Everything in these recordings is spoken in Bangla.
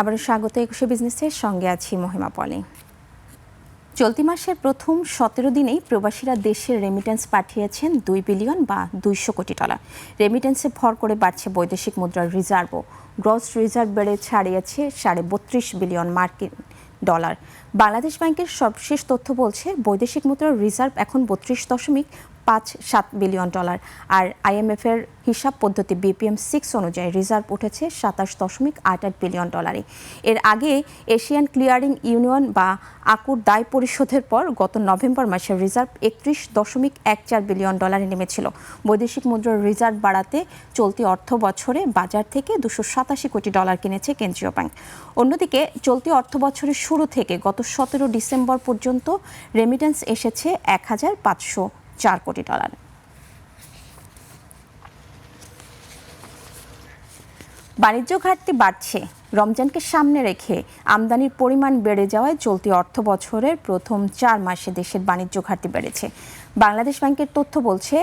আবারও স্বাগত একুশে বিজনেসের সঙ্গে আছি মহিমা পলি। চলতি মাসের প্রথম সতেরো দিনেই প্রবাসীরা দেশের রেমিটেন্স পাঠিয়েছেন দুই বিলিয়ন বা দুইশো কোটি ডলার রেমিটেন্সে ভর করে বাড়ছে বৈদেশিক মুদ্রার রিজার্ভও গ্রস রিজার্ভ বেড়ে ছাড়িয়েছে সাড়ে বত্রিশ বিলিয়ন মার্কিন ডলার বাংলাদেশ ব্যাংকের সর্বশেষ তথ্য বলছে, বৈদেশিক মুদ্রার রিজার্ভ এখন বত্রিশ দশমিক পাঁচ সাত বিলিয়ন ডলার। আর আইএমএফ এর হিসাব পদ্ধতি বিপিএম সিক্স অনুযায়ী রিজার্ভ উঠেছে সাতাশ দশমিক আট আট বিলিয়ন ডলারে এর আগে এশিয়ান ক্লিয়ারিং ইউনিয়ন বা আকুর দায় পরিশোধের পর গত নভেম্বর মাসে রিজার্ভ একত্রিশ দশমিক এক চার বিলিয়ন ডলারে নেমেছিল। বৈদেশিক মুদ্রার রিজার্ভ বাড়াতে চলতি অর্থ বছরে বাজার থেকে দুশো সাতাশি কোটি ডলার কিনেছে কেন্দ্রীয় ব্যাংক। অন্যদিকে চলতি অর্থ বছরের শুরু থেকে গত সতেরো ডিসেম্বর পর্যন্ত রেমিটেন্স এসেছে এক হাজার পাঁচশো চার কোটি ডলার। বাণিজ্য ঘাটতি বাড়ছে। রমজানকে সামনে রেখে আমদানির পরিমাণ বেড়ে যাওয়ায় চলতি অর্থ বছরের প্রথম চার মাসে দেশের বাণিজ্য ঘাটতি বেড়েছে। বাংলাদেশ ব্যাংকের তথ্য বলছে,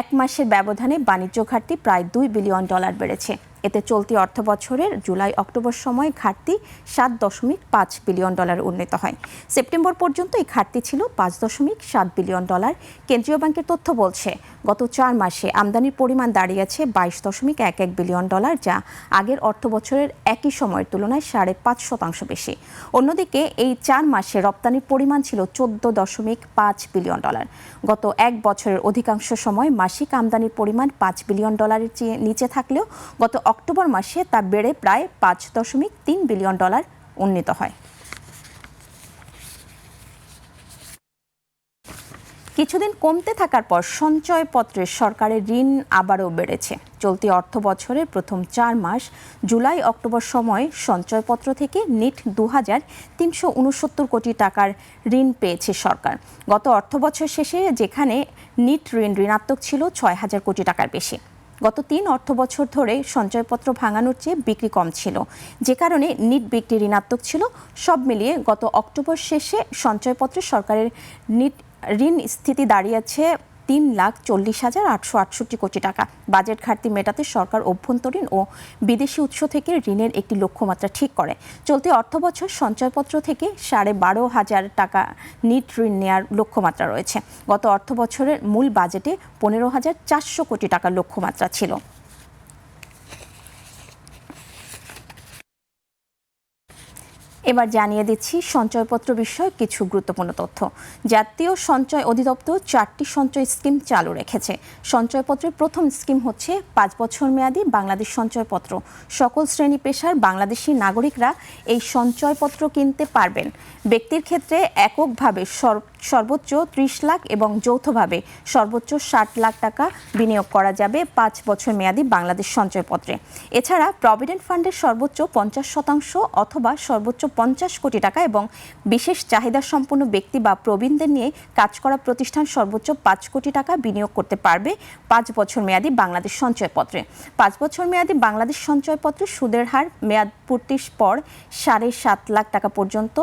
এক মাসের ব্যবধানে বাণিজ্য ঘাটতি প্রায় দুই বিলিয়ন ডলার বেড়েছে। এতে চলতি অর্থ বছরের জুলাই অক্টোবর সময় ঘাটতি সাত দশমিক পাঁচ বিলিয়ন ডলার উন্নীত হয়। সেপ্টেম্বর পর্যন্ত এই ঘাটতি ছিল পাঁচ দশমিক সাত বিলিয়ন ডলার। কেন্দ্রীয় ব্যাংকের তথ্য বলছে, গত চার মাসে আমদানির পরিমাণ দাঁড়িয়েছে বাইশ দশমিক এক এক বিলিয়ন ডলার, যা আগের অর্থ বছরের একই সময়ের তুলনায় সাড়ে পাঁচ শতাংশ বেশি। অন্যদিকে, এই চার মাসে রপ্তানির পরিমাণ ছিল চোদ্দ দশমিক পাঁচ বিলিয়ন ডলার। গত এক বছরের অধিকাংশ সময় মাসিক আমদানির পরিমাণ পাঁচ বিলিয়ন ডলারের নিচে থাকলেও গত অক্টোবর মাসে তা বেড়ে প্রায় পাঁচ দশমিক তিন বিলিয়ন ডলার উন্নীত হয়। কিছুদিন কমতে থাকার পর সঞ্চয়পত্রের সরকারের ঋণ আবারও বেড়েছে। চলতি অর্থ বছরের প্রথম চার মাস জুলাই অক্টোবর সময় সঞ্চয়পত্র থেকে নিট দু হাজার তিনশো উনসত্তর কোটি টাকার ঋণ পেয়েছে সরকার। গত অর্থ বছর শেষে যেখানে নিট ঋণ ঋণাত্মক ছিল ছয় হাজার কোটি টাকার বেশি। গত তিন অর্থ বছর ধরে সঞ্চয়পত্র ভাঙানোর চেয়ে বিক্রি কম ছিল। যে কারণে নিট বিক্রি ঋণাত্মক ছিল। সব মিলিয়ে গত অক্টোবর শেষে সঞ্চয়পত্রে সরকারের নিট ঋণ স্থিতি দাঁড়িয়েছে তিন লাখ চল্লিশ হাজার আটশো আটষট্টি কোটি টাকা। বাজেট ঘাটতি মেটাতে সরকার অভ্যন্তরীণ ও বিদেশি উৎস থেকে ঋণের একটি লক্ষ্যমাত্রা ঠিক করে। চলতি অর্থবছর সঞ্চয়পত্র থেকে সাড়ে বারো হাজার টাকা নিট ঋণ নেওয়ার লক্ষ্যমাত্রা রয়েছে। গত অর্থ বছরের মূল বাজেটে পনেরো হাজার চারশো কোটি টাকার লক্ষ্যমাত্রা ছিল। এবার জানিয়ে দিচ্ছি সঞ্চয়পত্র বিষয়ে কিছু গুরুত্বপূর্ণ তথ্য। জাতীয় সঞ্চয় অধিদপ্তর চারটি সঞ্চয় স্কিম চালু রেখেছে। সঞ্চয়পত্রের প্রথম স্কিম হচ্ছে পাঁচ বছর মেয়াদী বাংলাদেশ সঞ্চয়পত্র। সকল শ্রেণি পেশার বাংলাদেশি নাগরিকরা এই সঞ্চয়পত্র কিনতে পারবেন। ব্যক্তির ক্ষেত্রে এককভাবে সর্বোচ্চ ত্রিশ লাখ এবং যৌথভাবে সর্বোচ্চ ষাট লাখ টাকা বিনিয়োগ করা যাবে পাঁচ বছর মেয়াদী বাংলাদেশ সঞ্চয়পত্রে। এছাড়া প্রভিডেন্ট ফান্ডের সর্বোচ্চ পঞ্চাশ শতাংশ অথবা সর্বোচ্চ পঞ্চাশ কোটি টাকা এবং বিশেষ চাহিদা সম্পন্ন ব্যক্তি বা প্রবীণদের নিয়ে কাজ করা প্রতিষ্ঠান সর্বোচ্চ পাঁচ কোটি টাকা বিনিয়োগ করতে পারবে পাঁচ বছর মেয়াদী বাংলাদেশ সঞ্চয়পত্রে। পাঁচ বছর মেয়াদী বাংলাদেশ সঞ্চয়পত্রে সুদের হার মেয়াদ পূর্তির পর সাড়ে সাত লাখ টাকা পর্যন্ত,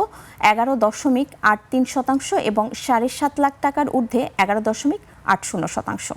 এগারো দশমিক আট তিন শতাংশ এবং সাড়ে সাত লাখ টাকার ঊর্ধ্বে এগারো দশমিক আট শূন্য শতাংশ।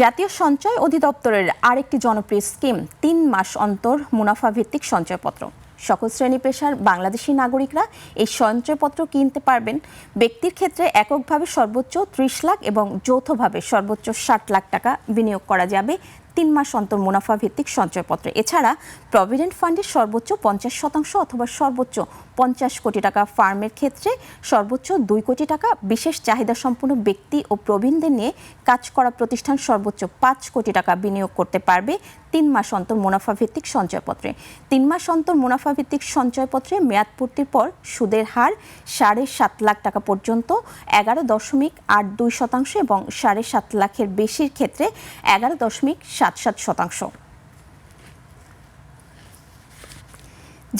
জাতীয় সঞ্চয় অধিদপ্তরের আরেকটি জনপ্রিয় স্কিম তিন মাস অন্তর মুনাফা ভিত্তিক সঞ্চয়পত্র। সকল শ্রেণি পেশার বাংলাদেশি নাগরিকরা এই সঞ্চয়পত্র কিনতে পারবেন। ব্যক্তির ক্ষেত্রে এককভাবে সর্বোচ্চ ত্রিশ লাখ এবং যৌথভাবে সর্বোচ্চ ষাট লাখ টাকা বিনিয়োগ করা যাবে তিন মাস অন্তর মুনাফা ভিত্তিক সঞ্চয়পত্র। এছাড়া প্রভিডেন্ট ফান্ডের সর্বোচ্চ পঞ্চাশ শতাংশ অথবা সর্বোচ্চ পঞ্চাশ কোটি টাকা ফার্মের ক্ষেত্রে সর্বোচ্চ দুই কোটি টাকা। বিশেষ চাহিদা সম্পন্ন ব্যক্তি ও প্রবীণদের নিয়ে কাজ করা প্রতিষ্ঠান সর্বোচ্চ পাঁচ কোটি টাকা বিনিয়োগ করতে পারবে তিন মাস অন্তর মুনাফা ভিত্তিক সঞ্চয়পত্রে। তিন মাস অন্তর মুনাফা ভিত্তিক সঞ্চয়পত্রে মেয়াদ পূর্তির পর সুদের হার সাড়ে সাত লাখ টাকা পর্যন্ত, এগারো দশমিক আট দুই শতাংশ এবং সাড়ে সাত লাখের বেশির ক্ষেত্রে এগারো দশমিক সাত সাত শতাংশ।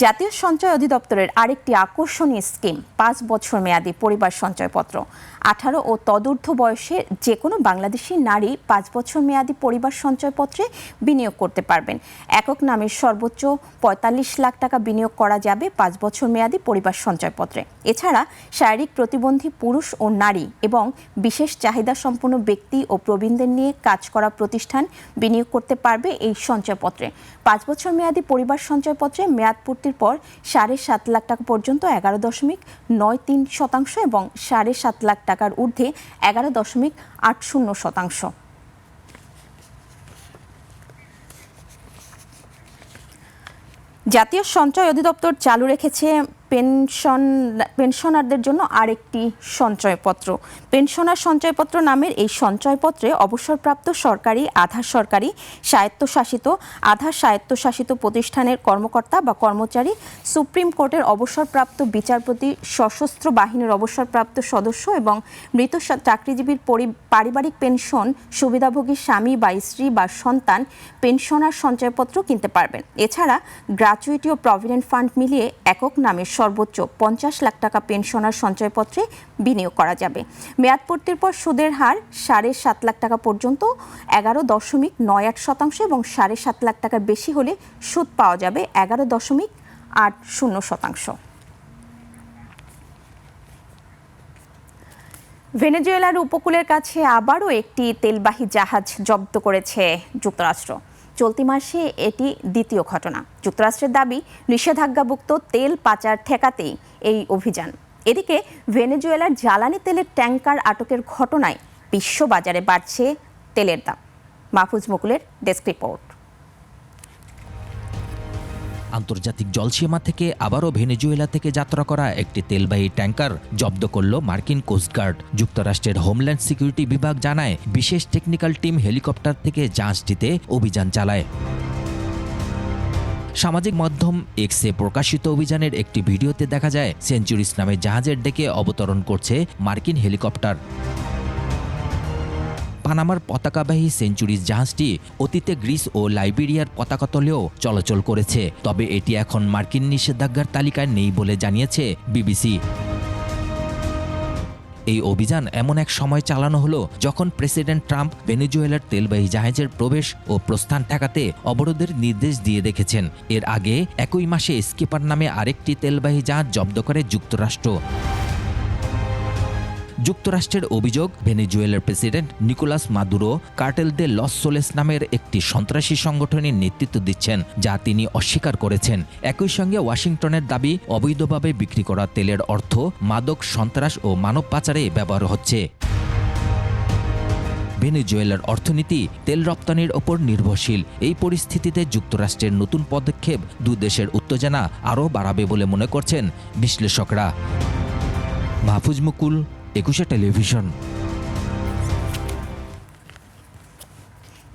জাতীয় সঞ্চয় অধিদপ্তরের আরেকটি আকর্ষণীয় স্কিম, পাঁচ বছর মেয়াদি পরিবার সঞ্চয়পত্র। আঠারো ও তদূর্ধ্ব বয়সে যে কোনো বাংলাদেশি নারী পাঁচ বছর মেয়াদি পরিবার সঞ্চয়পত্রে বিনিয়োগ করতে পারবেন। একক নামে সর্বোচ্চ পঁয়তাল্লিশ লাখ টাকা বিনিয়োগ করা যাবে পাঁচ বছর মেয়াদী পরিবার সঞ্চয়পত্রে। এছাড়া শারীরিক প্রতিবন্ধী পুরুষ ও নারী এবং বিশেষ চাহিদা সম্পন্ন ব্যক্তি ও প্রবীণদের নিয়ে কাজ করা প্রতিষ্ঠান বিনিয়োগ করতে পারবে এই সঞ্চয়পত্রে। পাঁচ বছর মেয়াদি পরিবার সঞ্চয়পত্রে মেয়াদ পূর্তির পর সাড়ে সাত লাখ টাকা পর্যন্ত এগারো দশমিক নয় তিন শতাংশ এবং সাড়ে সাত লাখ টাকার ঊর্ধ্বে এগারো দশমিক আট শূন্য শতাংশ। জাতীয় সঞ্চয় অধিদপ্তর চালু রেখেছে পেনশন পেনশনারদের জন্য আরেকটি সঞ্চয়পত্র। পেনশনার সঞ্চয়পত্র নামের এই সঞ্চয়পত্রে অবসরপ্রাপ্ত সরকারি, আধা সরকারি, স্বায়ত্তশাসিত, আধা স্বায়ত্তশাসিত প্রতিষ্ঠানের কর্মকর্তা বা কর্মচারী, সুপ্রিম কোর্টের অবসরপ্রাপ্ত বিচারপতি, সশস্ত্র বাহিনীর অবসরপ্রাপ্ত সদস্য এবং মৃত চাকরিজীবীর পরি- পারিবারিক পেনশন, সুবিধাভোগী স্বামী বা স্ত্রী বা সন্তান পেনশনার সঞ্চয়পত্র কিনতে পারবেন। এছাড়া গ্র্যাচুইটি ও প্রভিডেন্ট ফান্ড মিলিয়ে একক নামে সর্বোচ্চ পঞ্চাশ লাখ টাকা পেনশনার সঞ্চয়পত্রে বিনিয়োগ করা যাবে। মেয়াদ পূর্তির পর সুদের হার সাড়ে সাত লাখ টাকা পর্যন্ত, এগারো দশমিক নয় আট শতাংশ এবং সাড়ে সাত লাখ টাকার বেশি হলে সুদ পাওয়া যাবে এগারো দশমিক আট শূন্য শতাংশ। ভেনেজুয়েলার উপকূলের কাছে আবারও একটি তেলবাহী জাহাজ জব্দ করেছে যুক্তরাষ্ট্র। চলতি মাসে এটি দ্বিতীয় ঘটনা। যুক্তরাষ্ট্রের দাবি, নিষেধাজ্ঞাভুক্ত তেল পাচার ঠেকাতেই এই অভিযান। এদিকে, ভেনেজুয়েলার জ্বালানি তেলের ট্যাঙ্কার আটকের ঘটনায় বিশ্ববাজারে বাড়ছে তেলের দাম। মাহফুজ মুকুলের ডেস্ক রিপোর্ট। আন্তর্জাতিক জলসীমা থেকে আবারও ভেনেজুয়েলা থেকে যাত্রা করা একটি তেলবাহী ট্যাঙ্কার জব্দ করল মার্কিন কোস্টগার্ড যুক্তরাষ্ট্রের হোমল্যান্ড সিকিউরিটি বিভাগ জানায়, বিশেষ টেকনিক্যাল টিম হেলিকপ্টার থেকে জাহাজটিতে অভিযান চালায়। সামাজিক মাধ্যম এক্সে প্রকাশিত অভিযানের একটি ভিডিওতে দেখা যায়, সেঞ্চুরিস নামে জাহাজের ডেকে অবতরণ করছে মার্কিন হেলিকপ্টার। পানামার পতাকাবাহী সেঞ্চুরিজ জাহাজটি অতীতে গ্রিস ও লাইবেরিয়ার পতাকা তলেও চলাচল করেছে। তবে এটি এখন মার্কিন নিষেধাজ্ঞার তালিকায় নেই বলে জানিয়েছে বিবিসি। এই অভিযান এমন এক সময় চালানো হলো যখন প্রেসিডেন্ট ট্রাম্প ভেনেজুয়েলার তেলবাহী জাহাজের প্রবেশ ও প্রস্থান ঠেকাতে অবরোধের নির্দেশ দিয়ে রেখেছেন। এর আগে একই মাসে স্কিপার নামে আরেকটি তেলবাহী জাহাজ জব্দ করে যুক্তরাষ্ট্র। যুক্তরাষ্ট্রের অভিযোগ, ভেনেজুয়েলার president Nicolas Maduro cartel de los Soles নামের একটি সন্ত্রাসী সংগঠনের নেতৃত্ব দিচ্ছেন, যা তিনি অস্বীকার করেছেন। একই সঙ্গে ওয়াশিংটনের দাবি, অবৈধভাবে বিক্রি করা তেলের অর্থ মাদক, সন্ত্রাস ও মানব পাচারে ব্যবহার হচ্ছে। ভেনেজুয়েলার অর্থনীতি তেল রপ্তানির ওপর নির্ভরশীল। এই পরিস্থিতিতে যুক্তরাষ্ট্রের নতুন পদক্ষেপ দু দেশের উত্তেজনা আরও বাড়াবে বলে মনে করছেন বিশ্লেষকরা। মাহফুজ মুকুল একুশে টেলিভিশন।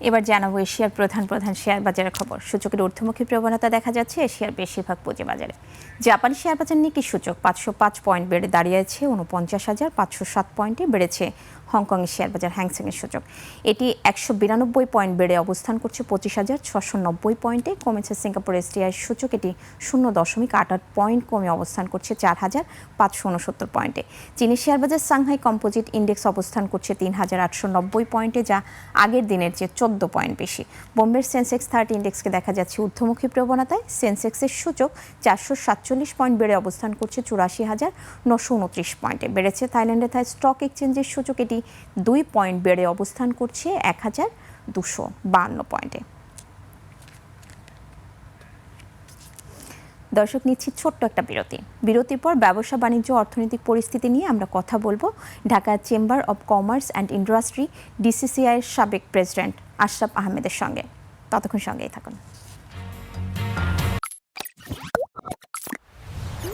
এবার জানাব এশিয়ার প্রধান প্রধান শেয়ার বাজারের খবর। সূচকের ঊর্ধ্বমুখী প্রবণতা দেখা যাচ্ছে এশিয়ার বেশিরভাগ পুঁজিবাজারে। জাপানি শেয়ার বাজার নিকি সূচক? পাঁচশো পাঁচ পয়েন্ট বেড়ে দাঁড়িয়েছে, উনপঞ্চাশ হাজার পাঁচশো সাত পয়েন্টে বেড়েছে। হংকংয়ের শেয়ার বাজার হ্যাংসেংয়ের সূচক এটি একশো বিরানব্বই পয়েন্ট বেড়ে অবস্থান করছে পঁচিশ হাজার ছশো নব্বই পয়েন্টে। কমেছে সিঙ্গাপুর এসটিআই সূচক। এটি শূন্য দশমিক আট আট পয়েন্ট কমে অবস্থান করছে চার হাজার পাঁচশো উনসত্তর পয়েন্টে। চীনি শেয়ার বাজার সাংহাই কম্পোজিট ইন্ডেক্স অবস্থান করছে তিন হাজার আটশো নব্বই পয়েন্টে, যা আগের দিনের চেয়ে চোদ্দ পয়েন্ট বেশি। বোম্বের সেন্সেক্স থার্টি ইন্ডেক্সকে দেখা যাচ্ছে ঊর্ধ্বমুখী প্রবণতায়। সেন্সেক্সের সূচক চারশো সাতচল্লিশ পয়েন্ট বেড়ে অবস্থান করছে চুরাশি হাজার নশো উনত্রিশ পয়েন্টে। বেড়েছে থাইল্যান্ডে থাই স্টক এক্সচেঞ্জের সূচক। এটি দুই পয়েন্ট বেড়ে অবস্থান করছে এক হাজার দুশো বাহান্ন পয়েন্টে। দর্শক, নিচ্ছি ছোট্ট একটা বিরতি। বিরতির পর ব্যবসা, বাণিজ্য, অর্থনৈতিক পরিস্থিতি নিয়ে আমরা কথা বলব Dhaka chamber of commerce and industry ডিসিসিআইয়ের সাবেক প্রেসিডেন্ট আশরাফ আহমেদের সঙ্গে। ততক্ষণ সঙ্গেই থাকুন।